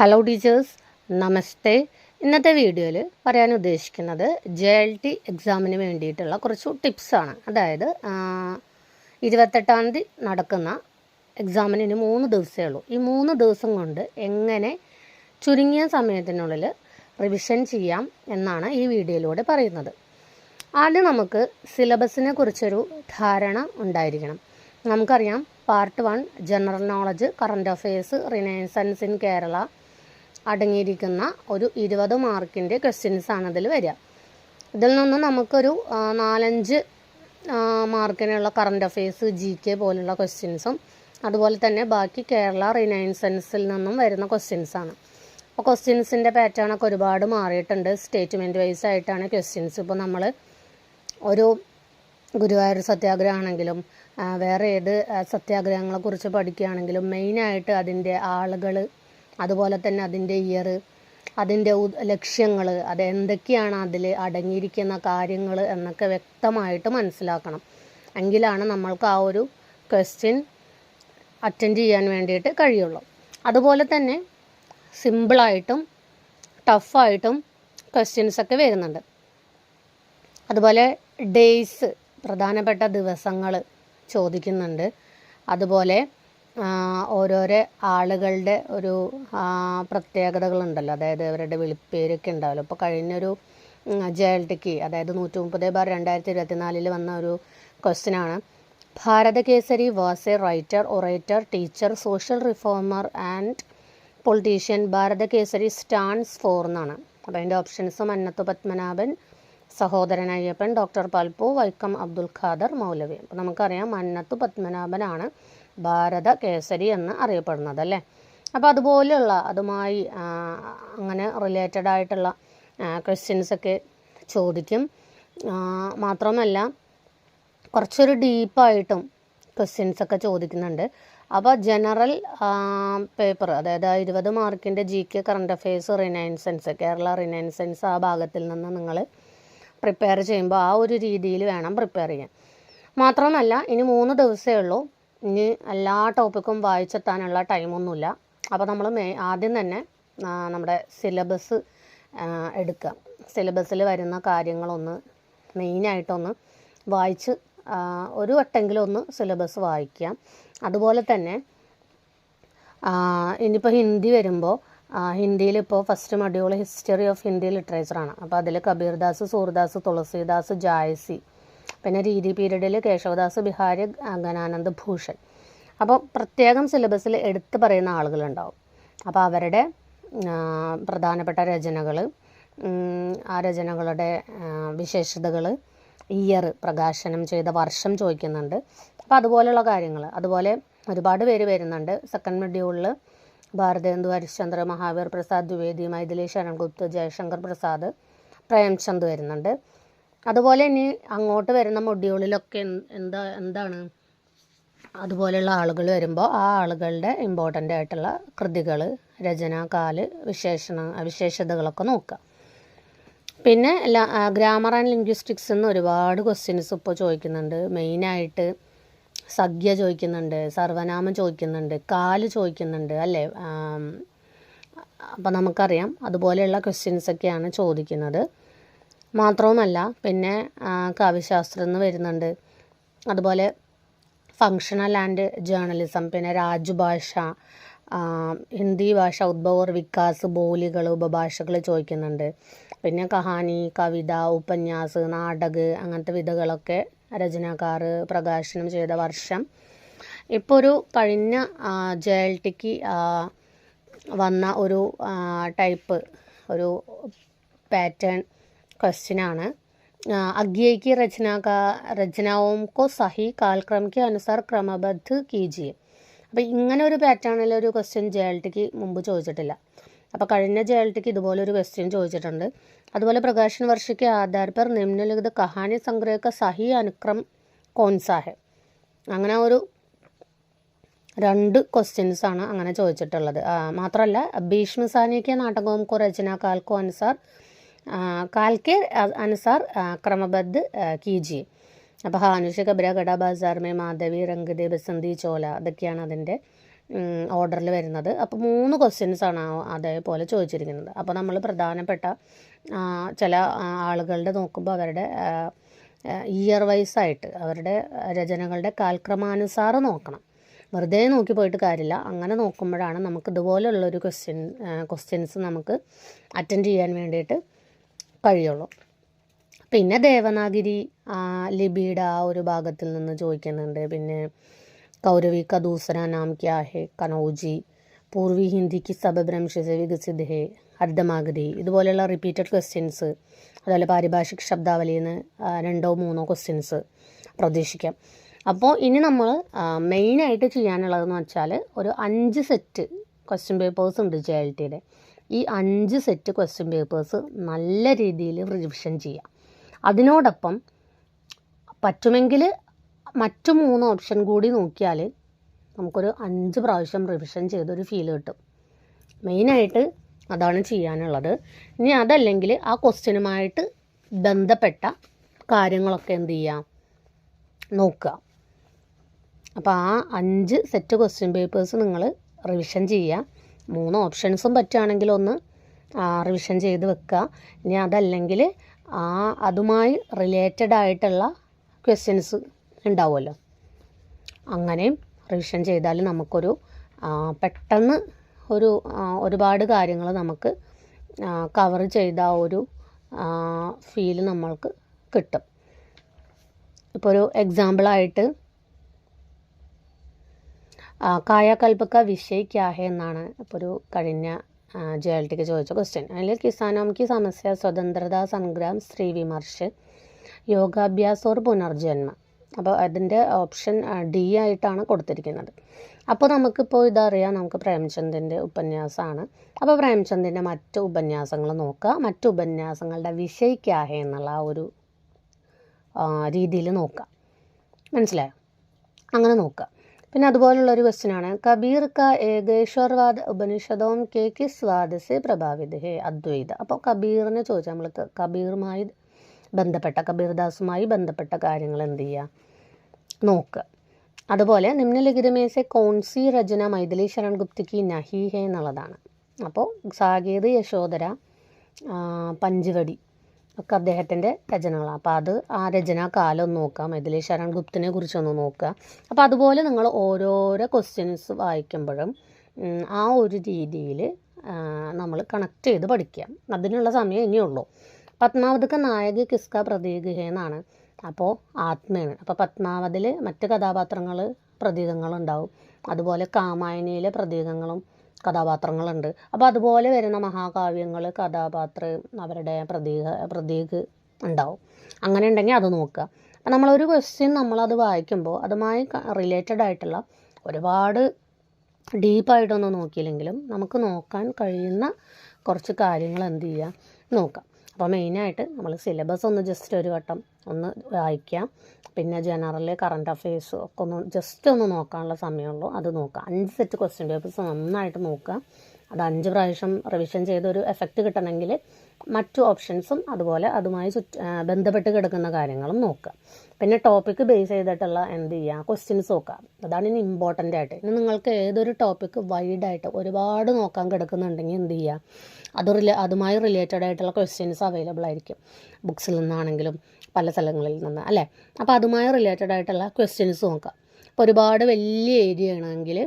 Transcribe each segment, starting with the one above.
Hello teachers നമസ്തേ ഇന്നത്തെ വീഡിയോയിൽ പറയാൻ ഉദ്ദേശിക്കുന്നത് ജെ എൽ ടി എക്സാമിന് വേണ്ടിയിട്ടുള്ള കുറച്ച് ടിപ്സാണ് അതായത് ഇരുപത്തെട്ടാം തീയതി നടക്കുന്ന എക്സാമിന് ഇനി മൂന്ന് ദിവസമേ ഉള്ളൂ. ഈ മൂന്ന് ദിവസം കൊണ്ട് എങ്ങനെ ചുരുങ്ങിയ സമയത്തിനുള്ളിൽ റിവിഷൻ ചെയ്യാം എന്നാണ് ഈ വീഡിയോയിലൂടെ പറയുന്നത്. ആദ്യം നമുക്ക് സിലബസിനെ കുറിച്ചൊരു ധാരണ ഉണ്ടായിരിക്കണം. നമുക്കറിയാം part one general knowledge current affairs renaissance in Kerala അടങ്ങിയിരിക്കുന്ന ഒരു ഇരുപത് മാർക്കിന്റെ ക്വസ്റ്റ്യൻസ് ആണ് ഇതിൽ വരിക. ഇതിൽ നിന്ന് നമുക്കൊരു നാലഞ്ച് മാർക്കിനുള്ള കറണ്ട് അഫയേഴ്സ് ജി കെ പോലുള്ള ക്വസ്റ്റ്യൻസും അതുപോലെ തന്നെ ബാക്കി കേരള റിനൈൻസൻസിൽ നിന്നും വരുന്ന ക്വസ്റ്റ്യൻസ് ആണ്. അപ്പോൾ ക്വസ്റ്റ്യൻസിന്റെ പാറ്റേൺ ഒക്കെ ഒരുപാട് മാറിയിട്ടുണ്ട്. സ്റ്റേറ്റ്മെന്റ് വൈസ് ആയിട്ടാണ് ക്വസ്റ്റ്യൻസ് ഇപ്പോൾ നമ്മൾ ഒരു ഗുരുവായൂർ സത്യാഗ്രഹം ആണെങ്കിലും വേറെ ഏത് സത്യാഗ്രഹങ്ങളെക്കുറിച്ച് പഠിക്കുകയാണെങ്കിലും മെയിനായിട്ട് അതിന്റെ ആളുകൾ അതുപോലെ തന്നെ അതിന്റെ ഇയർ അതിന്റെ ലക്ഷ്യങ്ങൾ അത് എന്തൊക്കെയാണ് അതിൽ അടങ്ങിയിരിക്കുന്ന കാര്യങ്ങൾ എന്നൊക്കെ വ്യക്തമായിട്ട് മനസ്സിലാക്കണം. എങ്കിലാണ് നമ്മൾക്ക് ആ ഒരു ക്വസ്റ്റ്യൻ അറ്റൻഡ് ചെയ്യാൻ വേണ്ടിയിട്ട് കഴിയുള്ളൂ. അതുപോലെ തന്നെ സിമ്പിളായിട്ടും ടഫായിട്ടും ക്വസ്റ്റ്യൻസ് ഒക്കെ വരുന്നുണ്ട്. അതുപോലെ ഡേയ്സ് പ്രധാനപ്പെട്ട ദിവസങ്ങൾ ചോദിക്കുന്നുണ്ട്. അതുപോലെ ഓരോരോ ആളുകളുടെ ഒരു പ്രത്യേകതകളുണ്ടല്ലോ. അതായത് അവരുടെ വിളിപ്പേരൊക്കെ ഉണ്ടാവല്ലോ. ഇപ്പോൾ കഴിഞ്ഞൊരു ജെ എൽ ടിക്ക് അതായത് നൂറ്റി മുപ്പത് ബാർ രണ്ടായിരത്തി ഇരുപത്തിനാലിൽ വന്ന ഒരു ക്വസ്റ്റ്യനാണ് Bharata Kesari was a writer orator teacher social reformer and politician Bharata stands for എന്നാണ്. അപ്പോൾ അതിന്റെ ഓപ്ഷൻസ് മന്നത്ത് പത്മനാഭൻ സഹോദരൻ അയ്യപ്പൻ ഡോക്ടർ പാൽപ്പു വൈക്കം അബ്ദുൽ ഖാദർ മൗലവി. അപ്പോൾ നമുക്കറിയാം മന്നത്ത് പത്മനാഭനാണ് ഭാരത കേസരി എന്ന് അറിയപ്പെടുന്നത് അല്ലേ അപ്പോൾ അതുപോലെയുള്ള അതുമായി അങ്ങനെ റിലേറ്റഡ് ആയിട്ടുള്ള ക്വസ്റ്റ്യൻസ് ഒക്കെ ചോദിക്കും. മാത്രമല്ല കുറച്ചൊരു ഡീപ്പായിട്ടും ക്വസ്റ്റ്യൻസ് ഒക്കെ ചോദിക്കുന്നുണ്ട്. അപ്പോൾ ജനറൽ പേപ്പർ അതായത് ഇരുപത് മാർക്കിന്റെ G K current affairs renaissance Kerala renaissance ആ ഭാഗത്തിൽ നിന്ന് നിങ്ങൾ പ്രിപ്പയർ ചെയ്യുമ്പോൾ ആ ഒരു രീതിയിൽ വേണം പ്രിപ്പയർ ചെയ്യാൻ. മാത്രമല്ല ഇനി മൂന്ന് ദിവസമേ ഉള്ളൂ. ഇനി എല്ലാ ടോപ്പിക്കും വായിച്ചെത്താനുള്ള ടൈമൊന്നുമില്ല അപ്പോൾ നമ്മൾ മേ ആദ്യം തന്നെ നമ്മുടെ സിലബസ് എടുക്കുക. സിലബസിൽ വരുന്ന കാര്യങ്ങളൊന്ന് മെയിനായിട്ടൊന്ന് വായിച്ച് ഒരു വട്ടെങ്കിലും ഒന്ന് സിലബസ് വായിക്കുക. അതുപോലെ തന്നെ ഇനിയിപ്പോൾ ഹിന്ദി വരുമ്പോൾ ഹിന്ദിയിൽ ഇപ്പോൾ first module history of Hindi ലിറ്ററേച്ചറാണ് അപ്പോൾ അതിൽ കബീർദാസ് സൂർദാസ് തുളസീദാസ് ജായസി പിന്നെ രീതി പീരീഡിൽ കേശവദാസ് ബിഹാരി അങ്കനാനന്ദ് ഭൂഷൺ. അപ്പോൾ പ്രത്യേകം സിലബസിൽ എടുത്തു പറയുന്ന ആളുകളുണ്ടാവും. അപ്പോൾ അവരുടെ പ്രധാനപ്പെട്ട രചനകൾ ആ രചനകളുടെ വിശേഷതകൾ ഇയർ പ്രകാശനം ചെയ്ത വർഷം ചോദിക്കുന്നുണ്ട്. അപ്പോൾ അതുപോലെയുള്ള കാര്യങ്ങൾ. അതുപോലെ ഒരുപാട് പേര് വരുന്നുണ്ട്. സെക്കൻഡ് മൊഡ്യൂളിൽ ഭാരതേന്ദു ഹരിശ്ചന്ദ്ര മഹാവീർ പ്രസാദ് ദ്വിവേദി മൈഥിലി ശരൺഗുപ്ത് ജയശങ്കർ പ്രസാദ് പ്രേംചന്ദ് വരുന്നുണ്ട്. അതുപോലെ ഇനി അങ്ങോട്ട് വരുന്ന മൊഡ്യൂളിലൊക്കെ എന്താ എന്താണ്? അതുപോലെയുള്ള ആളുകൾ വരുമ്പോൾ ആ ആളുകളുടെ ഇമ്പോർട്ടന്റ് ആയിട്ടുള്ള കൃതികൾ രചന കാൽ വിശേഷണ വിശേഷതകളൊക്കെ നോക്കുക. പിന്നെ ഗ്രാമർ ആൻഡ് ലിംഗ്വിസ്റ്റിക്സ് എന്ന് ഒരുപാട് ക്വസ്റ്റ്യൻസ് ഇപ്പോൾ ചോദിക്കുന്നുണ്ട്. മെയിനായിട്ട് സഖ്യ ചോദിക്കുന്നുണ്ട് സർവനാമം ചോദിക്കുന്നുണ്ട് കാൽ ചോദിക്കുന്നുണ്ട് അല്ലേ? അപ്പം നമുക്കറിയാം. അതുപോലെയുള്ള ക്വസ്റ്റ്യൻസൊക്കെയാണ് ചോദിക്കുന്നത്. മാത്രവുമല്ല പിന്നെ കാവ്യശാസ്ത്രം എന്ന് വരുന്നുണ്ട്. അതുപോലെ ഫങ്ഷണൽ ആൻഡ് ജേർണലിസം പിന്നെ രാജ്ഭാഷ ഹിന്ദി ഭാഷ ഉദ്ഭവർ വികാസ് ബോലികൾ ഉപഭാഷകൾ ചോദിക്കുന്നുണ്ട്. പിന്നെ കഹാനി കവിത ഉപന്യാസ് നാടക് അങ്ങനത്തെ വിധകളൊക്കെ രചനാകാർ പ്രകാശനം ചെയ്ത വർഷം. ഇപ്പോൾ ഒരു കഴിഞ്ഞ ജെ എൽ ടിക്ക് വന്ന ഒരു ടൈപ്പ് ഒരു പാറ്റേൺ ക്വസ്റ്റ്യനാണ് अज्ञे की रचना का रचनाओं को सही कालक्रम के अनुसार क्रमबद्ध कीजिए അപ്പോൾ ഇങ്ങനെ ഒരു പാറ്റേണിൽ ഒരു ക്വസ്റ്റ്യൻ ജെ എൽ ടിക്ക് മുമ്പ് ചോദിച്ചിട്ടില്ല അപ്പോൾ കഴിഞ്ഞ ജെ എൽ ടിക്ക് ഇതുപോലെ ഒരു ക്വസ്റ്റ്യൻ ചോദിച്ചിട്ടുണ്ട് അതുപോലെ പ്രകാശൻ വർഷയ്ക്ക് ആധാർ पर നിമ്നലിഖിത കഹാനി സംഗ്രഹ का സഹി അനുക്രം കോൺസാ है അങ്ങനെ ഒരു രണ്ട് ക്വസ്റ്റ്യൻസ് ആണ് അങ്ങനെ ചോദിച്ചിട്ടുള്ളത് ആ, മാത്രമല്ല ഭീഷ്മ സാനിക്ക് നാടകവും കോ രചന കാൽക്കോ അനുസാർ കാൽ के ക്രമബദ്ധ ആ, കീജിയെ അപ്പോൾ ഹാനുഷ കബ്ര കട ബാസാർ മേ മാധവി രംഗദേ ബസന്തി ചോല അതൊക്കെയാണ് അതിന്റെ ഓർഡറിൽ വരുന്നത്. അപ്പോൾ മൂന്ന് ക്വസ്റ്റ്യൻസ് ആണ് ആ- അതേപോലെ ചോദിച്ചിരിക്കുന്നത്. അപ്പോൾ നമ്മൾ പ്രധാനപ്പെട്ട ചില ആളുകളുടെ നോക്കുമ്പോൾ അവരുടെ ഇയർ വൈസ് ആയിട്ട് അവരുടെ രചനകളുടെ കാൽക്രമാനുസാരം നോക്കണം. വെറുതെ നോക്കി പോയിട്ട് കാര്യമില്ല അങ്ങനെ നോക്കുമ്പോഴാണ് നമുക്ക് ഇതുപോലുള്ളൊരു ക്വസ്റ്റ്യൻ ക്വസ്റ്റ്യൻസ് നമുക്ക് അറ്റൻഡ് ചെയ്യാൻ വേണ്ടിയിട്ട് കഴിയുള്ളൂ. പിന്നെ ദേവനാഗിരി ലിപിയുടെ ആ ഒരു ഭാഗത്തിൽ നിന്ന് ചോദിക്കുന്നുണ്ട്. പിന്നെ കൗരവി ക ദൂസര നാം ക്യാ ഹെ കനൗജി പൂർവി ഹിന്ദിക്ക് സബബ്രംശസെ വികസിത് ഹെ അർദ്ധമാഗതി. ഇതുപോലെയുള്ള റിപ്പീറ്റഡ് ക്വസ്റ്റ്യൻസ് അതുപോലെ പാരിഭാഷിക ശബ്ദാവലിയിൽ നിന്ന് രണ്ടോ മൂന്നോ ക്വസ്റ്റ്യൻസ് പ്രതീക്ഷിക്കാം. അപ്പോൾ ഇനി നമ്മൾ മെയിനായിട്ട് ചെയ്യാനുള്ളതെന്ന് വെച്ചാൽ ഒരു അഞ്ച് സെറ്റ് ക്വസ്റ്റ്യൻ പേപ്പേഴ്സ് ഉണ്ട് ജെ എൽ ടിയുടെ ഈ അഞ്ച് സെറ്റ് ക്വസ്റ്റ്യൻ പേപ്പേഴ്സ് നല്ല രീതിയിൽ റിവിഷൻ ചെയ്യാം. അതിനോടൊപ്പം പറ്റുമെങ്കിൽ മറ്റു മൂന്ന് ഓപ്ഷൻ കൂടി നോക്കിയാൽ നമുക്കൊരു അഞ്ച് പ്രാവശ്യം റിവിഷൻ ചെയ്തൊരു ഫീൽ കിട്ടും. മെയിനായിട്ട് അതാണ് ചെയ്യാനുള്ളത്. ഇനി അതല്ലെങ്കിൽ ആ ക്വസ്റ്റ്യനുമായിട്ട് ബന്ധപ്പെട്ട കാര്യങ്ങളൊക്കെ എന്ത് ചെയ്യാം? നോക്കുക അപ്പോൾ ആ അഞ്ച് സെറ്റ് ക്വസ്റ്റ്യൻ പേപ്പേഴ്സ് നിങ്ങൾ റിവിഷൻ ചെയ്യുക മൂന്ന് ഓപ്ഷൻസും പറ്റുകയാണെങ്കിൽ ഒന്ന് റിവിഷൻ ചെയ്ത് വെക്കുക. ഇനി അതല്ലെങ്കിൽ ആ അതുമായി റിലേറ്റഡ് ആയിട്ടുള്ള ക്വസ്റ്റ്യൻസ് ഉണ്ടാവുമല്ലോ. അങ്ങനെയും റിവിഷൻ ചെയ്താൽ നമുക്കൊരു പെട്ടെന്ന് ഒരു ഒരുപാട് കാര്യങ്ങൾ നമുക്ക് കവർ ചെയ്ത ഒരു ഫീൽ നമ്മൾക്ക് കിട്ടും. ഇപ്പോൾ ഒരു എക്സാമ്പിളായിട്ട് കായാകൽപ്പക വിഷയ് ക്യാ ഹെ എന്നാണ് ഇപ്പോൾ ഒരു കഴിഞ്ഞ ടിക്ക് ചോദിച്ച ക്വസ്റ്റ്യൻ അതിൽ കിസാനോം കി സമസ്യ സ്വതന്ത്രത സംഗ്രാം സ്ത്രീ വിമർശ് യോഗാഭ്യാസ് ഓർ പുനർജന്മ അപ്പോൾ അതിന്റെ ഓപ്ഷൻ ഡി ആയിട്ടാണ് കൊടുത്തിരിക്കുന്നത്. അപ്പോൾ നമുക്കിപ്പോൾ ഇതറിയാം നമുക്ക് പ്രേംചന്ദിന്റെ ഉപന്യാസമാണ് അപ്പോൾ പ്രേംചന്ദിന്റെ മറ്റ് ഉപന്യാസങ്ങൾ നോക്കുക മറ്റു ഉപന്യാസങ്ങളുടെ വിഷയ് ക്യാ ഹെ എന്നുള്ള ആ ഒരു രീതിയിൽ നോക്കുക മനസ്സിലായോ? അങ്ങനെ നോക്കുക പിന്നെ അതുപോലുള്ള ഒരു ക്വസ്റ്റ്യൻ ആണ്. കബീർ ക ഏകേശ്വർവാദ ഉപനിഷദോം കെ കിസ് സ്വാദ് പ്രഭാവിത അദ്വൈത. അപ്പോൾ കബീറിനെ ചോദിച്ചാൽ നമ്മൾ കബീറുമായി ബന്ധപ്പെട്ട കബീർദാസുമായി ബന്ധപ്പെട്ട കാര്യങ്ങൾ എന്ത് ചെയ്യുക നോക്കുക അതുപോലെ നിമ്നലിഖിതമേസെ കോൺസി രചന മൈഥിലി ശരൺ ഗുപ്തിക്ക് നഹി ഹേ എന്നുള്ളതാണ്. അപ്പോൾ സാകേത് യശോധര പഞ്ചവടി ഒക്കെ അദ്ദേഹത്തിന്റെ രചനകളാണ്. അപ്പോൾ അത് ആ രചനാ കാലം ഒന്ന് നോക്കുക. മൈഥിലി ശരൺ ഗുപ്തിനെ കുറിച്ചൊന്ന് നോക്കുക. അപ്പോൾ അതുപോലെ നിങ്ങൾ ഓരോരോ ക്വസ്റ്റ്യൻസ് വായിക്കുമ്പോഴും ആ ഒരു രീതിയിൽ നമ്മൾ കണക്ട് ചെയ്ത് പഠിക്കുക. അതിനുള്ള സമയം ഇനിയുള്ളൂ. പത്മാവതിക്ക് നായക കിസ്ക പ്രതീക എന്നാണ്. അപ്പോൾ ആത്മയാണ് അപ്പോൾ പത്മാവതിൽ മറ്റ് കഥാപാത്രങ്ങൾ പ്രതീകങ്ങളുണ്ടാവും. അതുപോലെ കാമായനിയിലെ പ്രതീകങ്ങളും കഥാപാത്രങ്ങളുണ്ട്. അപ്പോൾ അതുപോലെ വരുന്ന മഹാകാവ്യങ്ങൾ കഥാപാത്രം അവരുടെ പ്രതീക പ്രതീക് ഉണ്ടാവും. അങ്ങനെ ഉണ്ടെങ്കിൽ അത് നോക്കുക. അപ്പം നമ്മളൊരു ക്വസ്റ്റ്യൻ നമ്മളത് വായിക്കുമ്പോൾ അതുമായി റിലേറ്റഡ് ആയിട്ടുള്ള ഒരുപാട് ഡീപ്പായിട്ടൊന്നും നോക്കിയില്ലെങ്കിലും നമുക്ക് നോക്കാൻ കഴിയുന്ന കുറച്ച് കാര്യങ്ങൾ എന്ത് ചെയ്യുക? നോക്കാം. അപ്പോൾ മെയിനായിട്ട് നമ്മൾ സിലബസ് ഒന്ന് ജസ്റ്റ് ഒരു വട്ടം ഒന്ന് വായിക്കാം. പിന്നെ ജനറൽ കറണ്ട് അഫയേഴ്സ് ഒക്കെ ഒന്ന് ജസ്റ്റ് ഒന്ന് നോക്കാനുള്ള സമയമുള്ളൂ. അത് നോക്കാം. അഞ്ച് സെറ്റ് ക്വസ്റ്റ്യൻ പേപ്പേഴ്സ് നന്നായിട്ട് നോക്കുക അത് അഞ്ച് പ്രാവശ്യം റിവിഷൻ ചെയ്തൊരു എഫക്റ്റ് കിട്ടണമെങ്കിൽ മറ്റു ഓപ്ഷൻസും അതുപോലെ അതുമായി ചുറ്റ് ബന്ധപ്പെട്ട് കിടക്കുന്ന കാര്യങ്ങളും നോക്കുക. പിന്നെ ടോപ്പിക്ക് ബേസ് ചെയ്തിട്ടുള്ള എന്ത് ചെയ്യുക? ക്വസ്റ്റ്യൻസ് നോക്കുക. അതാണ് ഇനി ഇമ്പോർട്ടന്റ് ആയിട്ട്. ഇനി നിങ്ങൾക്ക് ഏതൊരു ടോപ്പിക്ക് വൈഡായിട്ട് ഒരുപാട് നോക്കാൻ കിടക്കുന്നുണ്ടെങ്കിൽ എന്ത് ചെയ്യുക? അത് റിലേ അതുമായി റിലേറ്റഡ് ആയിട്ടുള്ള ക്വസ്റ്റ്യൻസ് അവൈലബിൾ ആയിരിക്കും. ബുക്സിൽ നിന്നാണെങ്കിലും പല സ്ഥലങ്ങളിൽ നിന്ന് അല്ലേ? അപ്പോൾ അതുമായി റിലേറ്റഡ് ആയിട്ടുള്ള ക്വസ്റ്റ്യൻസ് നോക്കുക. ഇപ്പോൾ ഒരുപാട് വലിയ ഏരിയ ആണെങ്കിൽ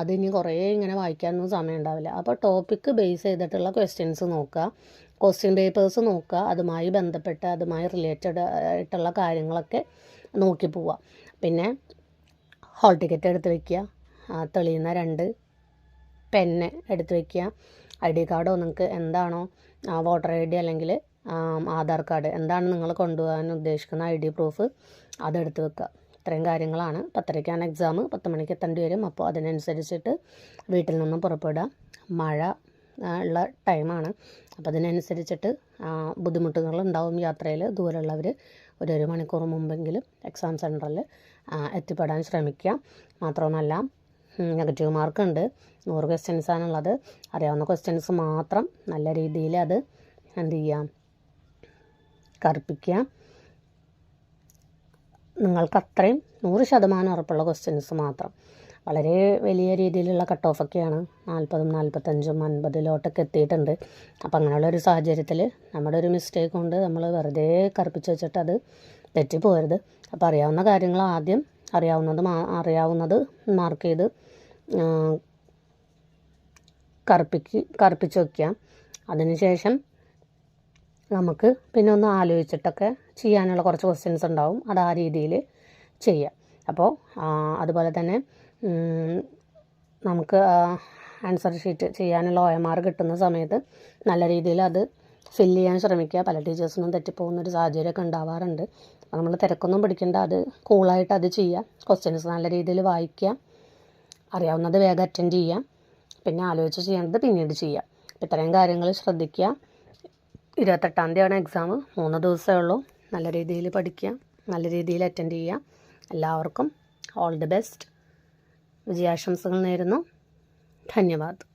അത് ഇനി കുറേ ഇങ്ങനെ വായിക്കാനൊന്നും സമയം ഉണ്ടാവില്ല അപ്പോൾ ടോപ്പിക്ക് ബേസ് ചെയ്തിട്ടുള്ള ക്വസ്റ്റ്യൻസ് നോക്കുക. ക്വസ്റ്റ്യൻ പേപ്പേഴ്സ് നോക്കുക. അതുമായി ബന്ധപ്പെട്ട് അതുമായി റിലേറ്റഡ് ആയിട്ടുള്ള കാര്യങ്ങളൊക്കെ നോക്കി പോവുക. പിന്നെ ഹോൾ ടിക്കറ്റ് എടുത്ത് വയ്ക്കുക തെളിയുന്ന രണ്ട് പെന്ന് എടുത്ത് വയ്ക്കുക ഐ ഡി കാർഡോ നിങ്ങൾക്ക് എന്താണോ വോട്ടർ ഐ ഡി അല്ലെങ്കിൽ ആധാർ കാർഡ് എന്താണ് നിങ്ങൾ കൊണ്ടുപോകാൻ ഉദ്ദേശിക്കുന്ന ഐ ഡി പ്രൂഫ് അതെടുത്ത് വെക്കുക. ഇത്രയും കാര്യങ്ങളാണ്. പത്തരയ്ക്കാണ് എക്സാം പത്ത് മണിക്ക് എത്തേണ്ടി വരും. അപ്പോൾ അതിനനുസരിച്ചിട്ട് വീട്ടിൽ നിന്നും പുറപ്പെടുക. മഴ ഉള്ള ടൈമാണ് അപ്പോൾ അതിനനുസരിച്ചിട്ട് ബുദ്ധിമുട്ടുകൾ ഉണ്ടാവും യാത്രയിൽ. ദൂരമുള്ളവർ ഒരു ഒരു മണിക്കൂർ മുമ്പെങ്കിലും എക്സാം സെന്ററിൽ എത്തിപ്പെടാൻ ശ്രമിക്കുക. മാത്രമല്ല നെഗറ്റീവ് മാർക്ക് മാർക്കുണ്ട് നൂറ് ക്വസ്റ്റ്യൻസാണുള്ളത് അറിയാവുന്ന ക്വസ്റ്റ്യൻസ് മാത്രം നല്ല രീതിയിൽ അത് എന്ത് ചെയ്യാം കറുപ്പിക്കുക. നിങ്ങൾക്ക് അത്രയും നൂറ് ശതമാനം ഉറപ്പുള്ള ക്വസ്റ്റ്യൻസ് മാത്രം. വളരെ വലിയ രീതിയിലുള്ള കട്ട് ഓഫൊക്കെയാണ് നാൽപ്പതും നാൽപ്പത്തഞ്ചും അൻപതിലോട്ടൊക്കെ എത്തിയിട്ടുണ്ട്. അപ്പം അങ്ങനെയുള്ള ഒരു സാഹചര്യത്തിൽ നമ്മുടെ ഒരു മിസ്റ്റേക്ക് കൊണ്ട് നമ്മൾ വെറുതെ കറുപ്പിച്ച് വെച്ചിട്ട് അത് തെറ്റിപ്പോരുത്. അപ്പോൾ അറിയാവുന്ന കാര്യങ്ങൾ ആദ്യം അറിയാവുന്നത് അറിയാവുന്നത് മാർക്ക് ചെയ്ത് കറുപ്പിക്ക് കറുപ്പിച്ച് വയ്ക്കുക അതിനുശേഷം നമുക്ക് പിന്നെ ഒന്ന് ആലോചിച്ചിട്ടൊക്കെ ചെയ്യാനുള്ള കുറച്ച് ക്വസ്റ്റ്യൻസ് ഉണ്ടാവും. അത് ആ രീതിയിൽ ചെയ്യാം. അപ്പോൾ അതുപോലെ തന്നെ നമുക്ക് ആൻസർ ഷീറ്റ് ചെയ്യാനുള്ള ഒ എം ആർ കിട്ടുന്ന സമയത്ത് നല്ല രീതിയിൽ അത് ഫില്ല് ചെയ്യാൻ ശ്രമിക്കുക. പല ടീച്ചേഴ്സിനും തെറ്റിപ്പോകുന്ന ഒരു സാഹചര്യമൊക്കെ ഉണ്ടാവാറുണ്ട്. അപ്പോൾ നമ്മൾ തിരക്കൊന്നും പിടിക്കേണ്ട. അത് കൂളായിട്ട് അത് ചെയ്യുക ക്വസ്റ്റ്യൻസ് നല്ല രീതിയിൽ വായിക്കുക അറിയാവുന്നത് വേഗം അറ്റൻഡ് ചെയ്യുക പിന്നെ ആലോചിച്ച് ചെയ്യേണ്ടത് പിന്നീട് ചെയ്യുക ഇത്രയും കാര്യങ്ങൾ ശ്രദ്ധിക്കുക. ഇരുപത്തെട്ടാം തീയതിയാണ് എക്സാം മൂന്ന് ദിവസമേ ഉള്ളൂ. നല്ല രീതിയിൽ പഠിക്കുക നല്ല രീതിയിൽ അറ്റൻഡ് ചെയ്യുക. എല്ലാവർക്കും ഓൾ ദി ബെസ്റ്റ് വിജയാശംസകൾ നേരുന്നു. ധന്യവാദ്.